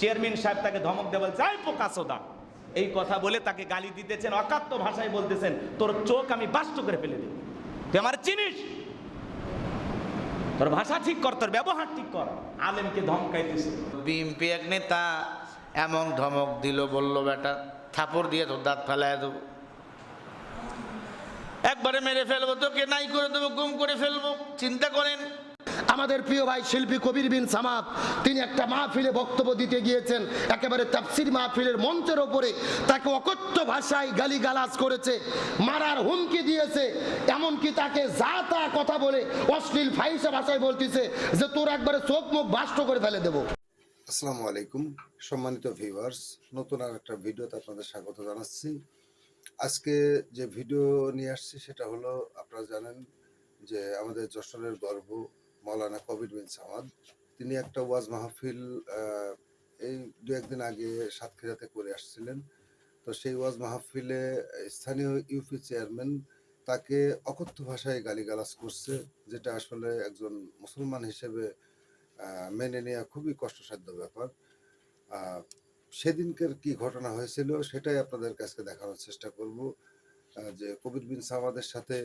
Chairman সাহেব তাকে ধমক দেওয়া বলছে আই পোকাসোদা এই কথা বলে তাকে গালি দিতেছেন, অকাত্য ভাষায় বলতেছেন, তোর চোখ আমি বাস্ত করে ফেলে দেব। তুই আমার চিনিস? তোর ভাষা ঠিক কর, তোর ব্যবহার ঠিক কর। আলেমকে ধমকাইতেছে। বিএমপি এক নেতা এমন ধমক দিল, বলল, বেটা, থাপড় দিয়ে তোর দাঁত ফেলায় দেবো। একবারে মেরে ফেলব তোকে, নাই করে দেবো, গুম করে ফেলব। চিন্তা করেন আমাদের প্রিয় ভাই শিল্পী কবির বিন সামাদ, তিনি একটা মাহফিলে বক্তব্য দিতে গিয়েছেন, একেবারে তাফসির মাহফিলের মঞ্চের ওপরে। তাকে অকথ্য ভাষায় গালিগালাজ করেছে, মারার হুমকি দিয়েছে, এমনকি তাকে যা তা কথা বলে অশ্লীল ফাইসা ভাষায় বলতেছে যে, তোর একবারে চোখ মুখ বাষ্ট করে ফেলে দেবো। আসসালামু আলাইকুম, সম্মানিত ভিউয়ার্স, নতুন আর একটা ভিডিওতে আপনাদের স্বাগত জানাচ্ছি। আজকে যে ভিডিও নিয়ে আসছি, সেটা হলো, আপনারা জানেন যে আমাদের যশোরের গর্ব মৌলানা কবির বিন সামাদ। তিনি একটা ওয়াজ মাহফিল এই দু একদিন আগে সাতক্ষীরাতে করে আসছিলেন। তো সেই ওয়াজ মাহফিলে স্থানীয় ইউপি চেয়ারম্যান তাকে অকথ্য ভাষায় গালিগালাজ করছে, যেটা আসলে একজন মুসলমান হিসেবে মেনে নেওয়া খুবই কষ্টসাধ্য ব্যাপার। সেদিনকার কি ঘটনা হয়েছিল সেটাই আপনাদের কাছে দেখানোর চেষ্টা করব যে কবির বিন সামাদের সাথে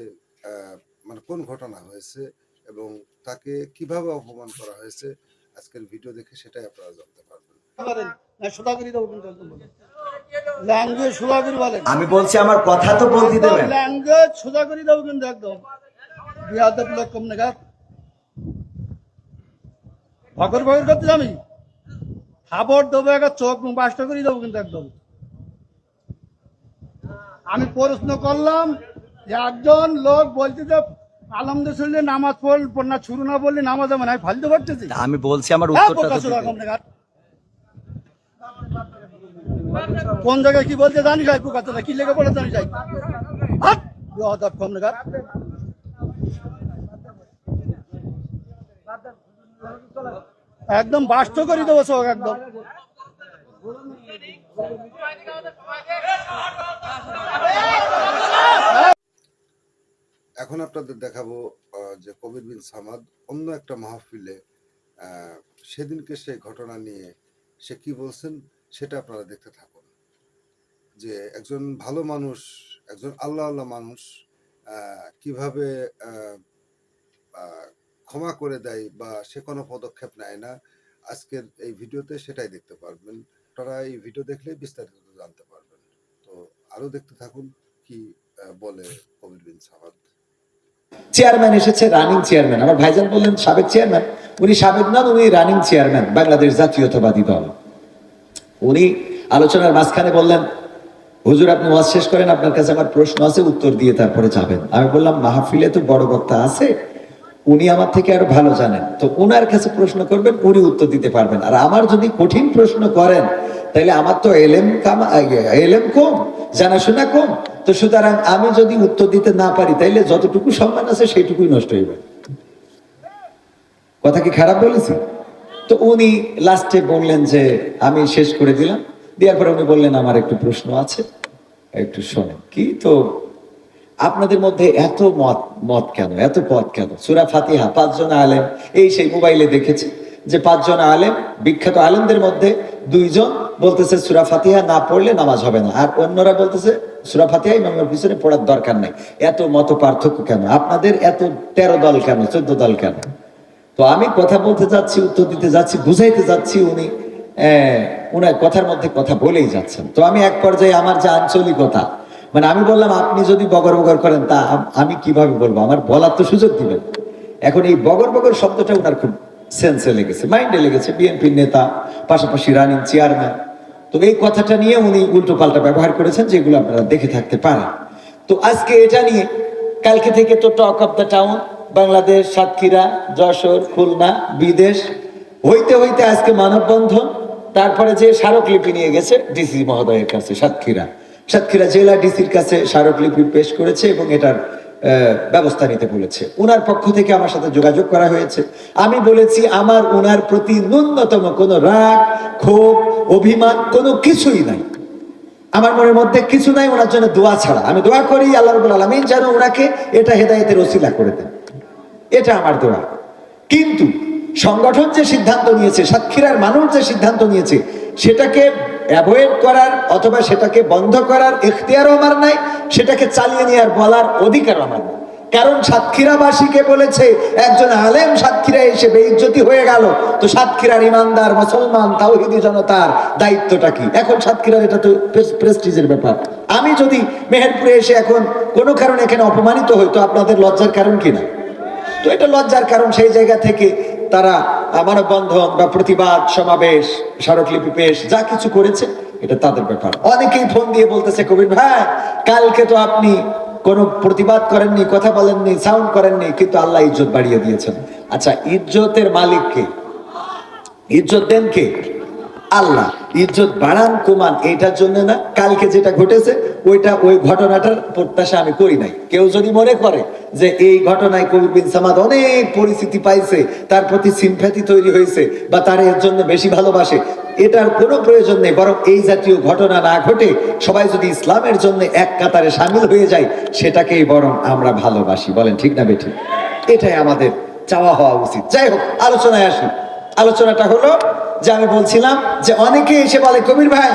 মানে কোন ঘটনা হয়েছে এবং তাকে কীভাবে অপমান করা হয়েছে আজকের ভিডিও দেখে সেটাই আপনারা জানতে পারবেন। বলেন। বলেন আমি বলছি আমার কথা তো বলতে দেবেন। ল্যাঙ্গুয়েজ সোদাগরি দেবো কিন্তু একদম। বিহাদের লোক কম নাগাদ ভগর ভগর করতে আমি খাবার দেবো একটা চোখ মুখ বাস্ট করে দেবো কিন্তু একদম। আমি প্রশ্ন করলাম যে একজন লোক বলছে যে নামাজ পড় না শুরু না বললে নামাজ হবে না আমি ফালতু করতেছি আমি বলছি আমার উত্তরটা তো। কোন জায়গায় কি বলতে জানি যাই পোকাতে কি লেগে পড়ে জানি যাই কম। একদম বাস্ত করে দেবো সব একদম এখন আপনাদের দেখাবো যে কবির বিন সামাদ অন্য একটা মাহফিলে সেদিনকে সেই ঘটনা নিয়ে সে কি বলছেন সেটা আপনারা দেখতে থাকুন। যে একজন ভালো মানুষ, একজন আল্লাহ আল্লাহ মানুষ কীভাবে ক্ষমা করে দেয় বা সে কোনো পদক্ষেপ নেয় না, আজকের এই ভিডিওতে সেটাই দেখতে পারবেন। আপনারা এই ভিডিও দেখলে বিস্তারিত জানতে পারবেন। তো আরও দেখতে থাকুন কি বলে কবির বিন সামাদ। চেয়ারম্যান এসেছে রানিং চেয়ারম্যান আমার ভাইজান বললেন, সাবেক চেয়ারম্যান উনি সাবেক নন, উনি রানিং চেয়ারম্যান বাংলাদেশ জাতীয়তাবাদী দল। উনি আলোচনার মাঝখানে বললেন, হুজুর, আপনি ওয়াজ শেষ করেন, আপনার কাছে আমার প্রশ্ন আছে, উত্তর দিয়ে তারপরে যাবেন। আমি বললাম, মাহফিলে তো বড় বক্তা আছে, উনি আমার থেকে আরও ভালো জানেন। তো উনার কাছে প্রশ্ন করবেন, উনি উত্তর দিতে পারবেন। আর আমার যদি কঠিন প্রশ্ন করেন, তাহলে আমার তো এলেম কামা এলেম কম। জানাশোনা কম। তো সুতরাং আমি যদি উত্তর দিতে না পারি, তাইলে যতটুকু সম্মান আছে সেইটুকুই নষ্ট হইবে কথা কি খারাপ বলেছি? তো উনি লাস্টে বললেন যে, আমি শেষ করে দিলাম। দেওয়ার পরে উনি বললেন, আমার একটু প্রশ্ন আছে। একটু শোনেন, কি তো? আপনাদের মধ্যে এত মত মত কেন? এত পথ কেন? সুরা ফাতিহা, পাঁচজন আলেম, এই সেই মোবাইলে দেখেছি। যে পাঁচজন আলেম, বিখ্যাত আলেমদের মধ্যে দুইজন বলতেছে, সুরা ফাতিহা না পড়লে নামাজ হবে না। আর অন্যরা বলতেছে, সুরা ফাতিহা ইমামের পিছনে পড়ার দরকার নাই। এত মত পার্থক্য কেন? আপনাদের এত তেরো দল কেন? চোদ্দ দল কেন? তো আমি কথা বলতে যাচ্ছি, উত্তর দিতে যাচ্ছি, বুঝাইতে যাচ্ছি উনি উনার কথার মধ্যে কথা বলেই যাচ্ছেন। তো আমি এক পর্যায়ে আমার যে আঞ্চলিকতা মানে আমি বললাম, আপনি যদি বগর বগর করেন, তা আমি কীভাবে বলব? আমার বলার তো সুযোগ দিবেন। এখন এই বগর বগর শব্দটা ওনার খুব সেন্সে লেগেছে মাইন্ডে লেগেছে বিএনপির নেতা, পাশাপাশি রানিং চেয়ারম্যান তো এই কথাটা নিয়ে উনি উল্টো পাল্টা ব্যবহার করেছেন, যেগুলো আপনারা দেখে থাকতে পারেন। তো আজকে এটা নিয়ে, কালকে থেকে তো talk of the town Bangladesh, Satkhira, Jessore, Khulna, বিদেশ, হইতে হইতে আজকে মানববন্ধন, তারপরে যে স্মারকলিপি নিয়ে গেছে ডিসি মহোদয়ের কাছে, সাতক্ষীরা। সাতক্ষীরা জেলা ডিসির কাছে স্মারকলিপি পেশ করেছে এবং এটার ব্যবস্থা নিতে বলেছে। ওনার পক্ষ থেকে আমার সাথে যোগাযোগ করা হয়েছে। আমি বলেছি, আমার ওনার প্রতি ন্যূনতম কোনো রাগ, ক্ষোভ, অভিমান কোনো কিছুই নাই। আমার মনের মধ্যে কিছু নাই ওনার জন্য দোয়া ছাড়া। আমি দোয়া করি, আল্লাহ রবুল আলমিন যেন ওনাকে এটা হেদায়েতের ওসিলা করে দেন। এটা আমার দোয়া। কিন্তু সংগঠন যে সিদ্ধান্ত নিয়েছে, সাতক্ষীরার মানুষ যে সিদ্ধান্ত নিয়েছে, সেটাকে অ্যাভয়েড করার অথবা সেটাকে বন্ধ করার এখতিয়ারও আমার নাই, সেটাকে চালিয়ে নেওয়ার বলার অধিকার আমার নাই। কারণ সাতক্ষীরাবাসীকে বলেছে, একজন আলেম সাতক্ষীরা এসে বেইজ্জতি হয়ে গেল, তো সাতক্ষীরার ইমানদার মুসলমান তাওহিদি জনতার দায়িত্বটা কি? এখন সাতক্ষীরার এটা তো প্রেস্টিজের ব্যাপার। আমি যদি মেহেরপুরে এসে এখন কোনো কারণে এখানে অপমানিত হই, তো আপনাদের লজ্জার কারণ কি না? তো এটা লজ্জার কারণ সেই জায়গা থেকে তারা মানব মানববন্ধন বা প্রতিবাদ, সমাবেশ, স্মারকলিপি পেশ, যা কিছু করেছে, এটা তাদের ব্যাপার। অনেকেই ফোন দিয়ে বলতেছে, কবির ভাই, কালকে তো আপনি কোনো প্রতিবাদ করেননি, কথা বলেননি সাউন্ড করেননি, কিন্তু আল্লাহ ইজ্জত বাড়িয়ে দিয়েছেন। আচ্ছা ইজ্জতের মালিককে ইজ্জত দেন কে? আল্লাহ। ইজ্জত বাড়ান, কমান, এইটার জন্য না কালকে যেটা ঘটেছে, ওইটা ওই ঘটনাটার প্রত্যাশা আমি করি নাই। কেউ যদি মনে করে যে এই ঘটনায় কবি বিন সামাদ অনেক পরিস্থিতি পাইছে, তার প্রতি সিম্প্যাথি তৈরি হয়েছে বা তার এর জন্য বেশি ভালোবাসে, এটার কোনো প্রয়োজন নেই, বরং এই জাতীয় ঘটনা না ঘটে সবাই যদি ইসলামের জন্য এক কাতারে সামিল হয়ে যায়, সেটাকেই বরং আমরা ভালোবাসি। বলেন ঠিক না বেঠিক এটাই আমাদের চাওয়া হওয়া উচিত। যাই হোক, আলোচনায় আসি। আলোচনাটা হলো যে আমি বলছিলাম যে অনেকে এসে বলে, কবির ভাই,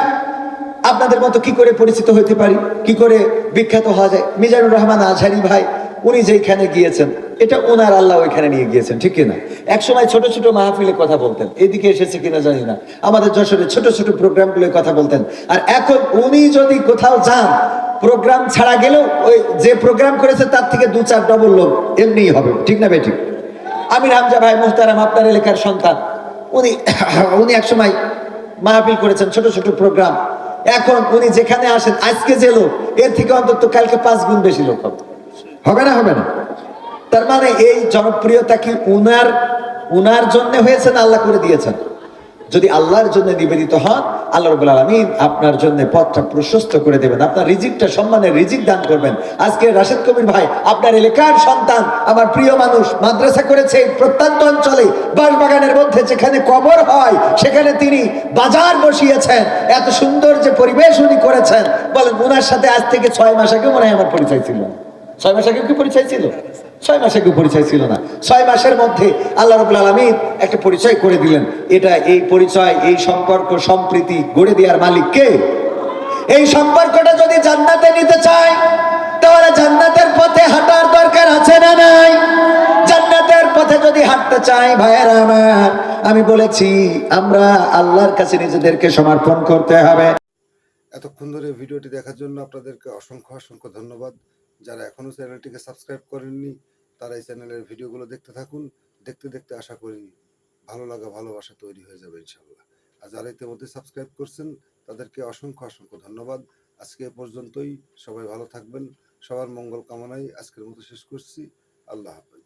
আপনাদের মতো কি করে পরিচিত হতে পারি? কি করে বিখ্যাত হওয়া যায়? মিজানুর রহমান আজহারি ভাই, উনি যেখানে গিয়েছেন, এটা ওনার আল্লাহ ওইখানে নিয়ে গিয়েছেন, ঠিক কিনা? এক সময় ছোট ছোট মাহফিলে কথা বলতেন, এদিকে এসেছে কিনা জানি না। আমাদের যশোরে ছোট ছোট প্রোগ্রামগুলোয় কথা বলতেন। আর এখন উনি যদি কোথাও যান, প্রোগ্রাম ছাড়া গেলেও ওই যে প্রোগ্রাম করেছে, তার থেকে দু চার ডবল লোক এমনিই হবে, ঠিক না বেঠিক আমি রামজা ভাই মুহতারাম, আপনার এলাকার সন্তান। উনি উনি একসময় মাহফিল করেছেন ছোট ছোট প্রোগ্রাম এখন উনি যেখানে আসেন, আজকে যে লোক, এর থেকে অন্তত কালকে পাঁচ গুণ বেশি লোক হবে। হবে না হবে না। তার মানে এই জনপ্রিয়তা কি উনার উনার জন্য হয়েছে না আল্লাহ করে দিয়েছেন? যদি আল্লাহর জন্য নিবেদিত হন, আল্লাহ রবুল আলমিন আপনার জন্য পথটা প্রশস্ত করে দেবেন। আপনার রিজিকটা, সম্মানের রিজিক দান করবেন। আজকে রাশেদ কবির ভাই, আপনার এলাকার সন্তান, আমার প্রিয় মানুষ, মাদ্রাসা করেছে প্রত্যন্ত অঞ্চলে, বাঁশবাগানের মধ্যে যেখানে কবর হয়, সেখানে তিনি বাজার বসিয়েছেন। এত সুন্দর যে পরিবেশ উনি করেছেন। বলেন ওনার সাথে আজ থেকে ছয় মাস আগে মনে হয় আমার পরিচয় ছিল। ছয় মাস আগে কি পরিচয় ছিল? ছয় মাস আগে পরিচয় ছিল না। ছয় মাসের মধ্যে আল্লাহ রবুল আলমিন একটা পরিচয় করে দিলেন। এটা এই পরিচয়, এই সম্পর্ক, সম্প্রীতি গড়ে দেওয়ার মালিক কে? এই সম্পর্কটা যদি জান্নাতে নিতে চায়, তাহলে জান্নাতের পথে হাঁটার দরকার আছে না নাই? জান্নাতের পথে যদি হাঁটতে চাই ভাইয়েরা আমার, আমি বলেছি, আমরা আল্লাহর কাছে নিজেদেরকে সমর্পণ করতে হবে। এতক্ষণ ধরে ভিডিওটি দেখার জন্য আপনাদেরকে অসংখ্য অসংখ্য ধন্যবাদ। যারা এখনও চ্যানেলটিকে সাবস্ক্রাইব করেননি, তারা এই চ্যানেলের ভিডিওগুলো দেখতে থাকুন। দেখতে দেখতে আশা করি ভালো লাগা, ভালোবাসা তৈরি হয়ে যাবে ইনশাল্লাহ আর যারা ইতিমধ্যে সাবস্ক্রাইব করছেন, তাদেরকে অসংখ্য অসংখ্য ধন্যবাদ। আজকে এ পর্যন্তই। সবাই ভালো থাকবেন। সবার মঙ্গল কামনায় আজকের মতো শেষ করছি। আল্লাহ হাফেজ।